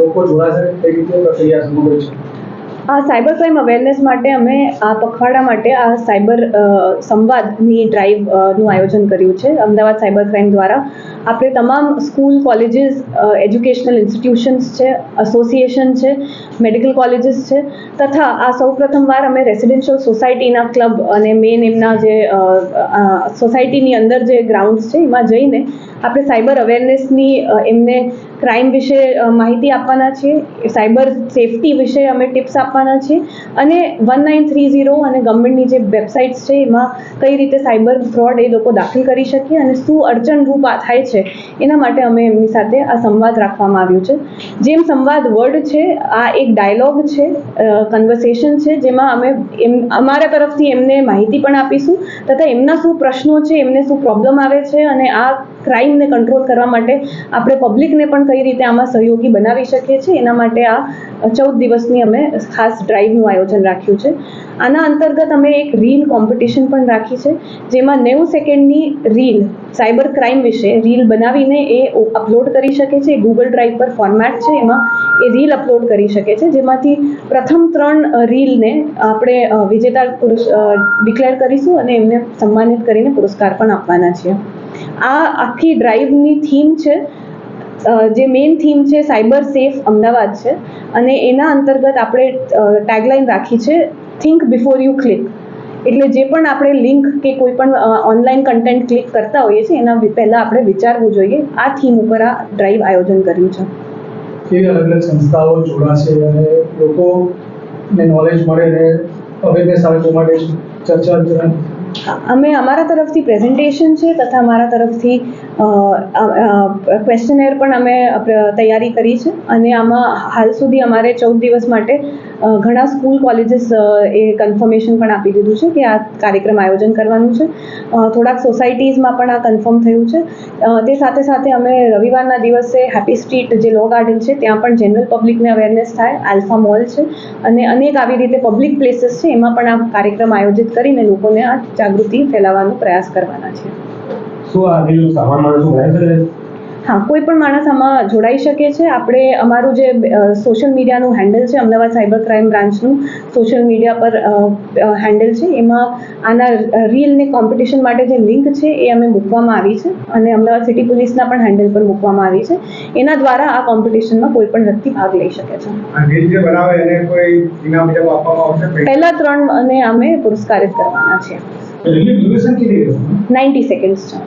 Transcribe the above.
લોકો જોડાશે કઈ રીતે પ્રક્રિયા સમગ્ર છે? આ સાયબર ક્રાઇમ અવેરનેસ માટે અમે આ પખવાડા માટે આ સાયબર સંવાદની ડ્રાઈવનું આયોજન કર્યું છે. અમદાવાદ સાયબર ક્રાઇમ દ્વારા આપણે તમામ સ્કૂલ, કોલેજીસ એજ્યુકેશનલ ઇન્સ્ટિટ્યુશન્સ છે એસોસિએશન છે મેડિકલ કોલેજીસ છે, તથા આ સૌ પ્રથમવાર અમે રેસિડેન્શિયલ સોસાયટીના ક્લબ અને મેન એમના જે સોસાયટીની અંદર જે ગ્રાઉન્ડ્સ છે, એમાં જઈને આપણે સાયબર અવેરનેસની એમને ક્રાઇમ વિશે માહિતી આપવાના છીએ. સાયબર સેફટી વિશે અમે ટિપ્સ આપવાના છીએ. અને વન નાઇન થ્રી ઝીરો અને ગવર્મેન્ટની જે વેબસાઇટ્સ છે, એમાં કઈ રીતે સાયબર ફ્રોડ એ લોકો દાખલ કરી શકે અને શું અડચણરૂપ થાય છે, એના માટે અમે એમની સાથે આ સંવાદ રાખવામાં આવ્યું છે. જેમ સંવાદ વર્ડ છે, આ એક ડાયલોગ છે કન્વર્સેશન છે, જેમાં અમે એમ, અમારા તરફથી એમને માહિતી પણ આપીશું, તથા એમના શું પ્રશ્નો છે, એમને શું પ્રોબ્લેમ આવે છે અને આ ક્રાઇમને કંટ્રોલ કરવા માટે આપણે પબ્લિકને પણ કઈ રીતે આમાં સહયોગી બનાવી શકીએ છીએ, એના માટે આ ચૌદ દિવસની અમે ખાસ ડ્રાઈવનું આયોજન રાખ્યું છે. આના અંતર્ગત અમે એક રીલ કોમ્પિટિશન પણ રાખી છે, જેમાં નેવું સેકન્ડની રીલ સાયબર ક્રાઇમ વિશે રીલ બનાવીને એ અપલોડ કરી શકે છે ગૂગલ ડ્રાઈવ પર ફોર્મેટ છે, એમાં એ રીલ અપલોડ કરી શકે છે, જેમાંથી પ્રથમ ત્રણ રીલને આપણે વિજેતા પુરુષ ડિક્લેર કરીશું અને એમને સન્માનિત કરીને પુરસ્કાર પણ આપવાના છીએ. આ આખી ડ્રાઈવની થીમ છે. જે મેઇન થીમ છે સાયબર સેફ અમદાવાદ છે. અને એના અંતર્ગત આપણે ટેગલાઇન રાખી છે થિંક બિફોર યુ ક્લિક એટલે જે પણ આપણે લિંક કે કોઈ પણ ઓનલાઈન કન્ટેન્ટ ક્લિક કરતા હોઈએ છીએ, એના પહેલાં આપણે વિચારવું જોઈએ, આ થીમ ઉપર આ ડ્રાઈવ આયોજન કર્યું છે. સંસ્થાઓ જોડાશે અને લોકોને નોલેજ મળે ને અવેરનેસ આવે તે માટે ચર્ચા અમે અમારા તરફથી પ્રેઝન્ટેશન છે તથા અમારા તરફથી ક્વેશ્ચનેર પણ અમે તૈયારી કરી છે. અને આમાં હાલ સુધી અમારે ચૌદ દિવસ માટે ઘણા સ્કૂલ કોલેજીસ એ કન્ફર્મેશન પણ આપી દીધું છે કે આ કાર્યક્રમ આયોજન કરવાનું છે. થોડાક સોસાયટીઝમાં પણ આ કન્ફર્મ થયું છે. તે સાથે સાથે અમે રવિવારના દિવસે હેપી સ્ટ્રીટ જે લો ગાર્ડન છે, ત્યાં પણ જનરલ પબ્લિકને અવેરનેસ થાય આલ્ફા મોલ છે અને અનેક આવી રીતે પબ્લિક પ્લેસીસ છે, એમાં પણ આ કાર્યક્રમ આયોજિત કરીને લોકોને આ જાગૃતિ ફેલાવવાનો પ્રયાસ કરવાના છે. શું આ રીલ સામાન્ય માણસો? હા કોઈ પણ માણસ આમાં જોડાઈ શકે છે. આપણે અમારું જે સોશિયલ મીડિયાનું હેન્ડલ છે અમદાવાદ સાયબર ક્રાઇમ બ્રાન્ચનું સોશિયલ મીડિયા પર હેન્ડલ છે. એમાં આના રીલને કોમ્પિટિશન માટે જે લિંક છે એ અમે મૂકવામાં આવી છે અને અમદાવાદ સિટી પોલીસના પણ હેન્ડલ પર મૂકવામાં આવી છે. એના દ્વારા આ કોમ્પિટિશનમાં કોઈ પણ વ્યક્તિ ભાગ લઈ શકે છે. આ રીલ જે બનાવે એને કોઈ ઇનામ બીજા આપવામાં આવશે? પહેલા ત્રણ અને અમે પુરસ્કારિત કરવાના છીએ. રીલની ડ્યુરેશન કેટલી રહેશે? નાઇન્ટી સેકન્ડ્સ છે.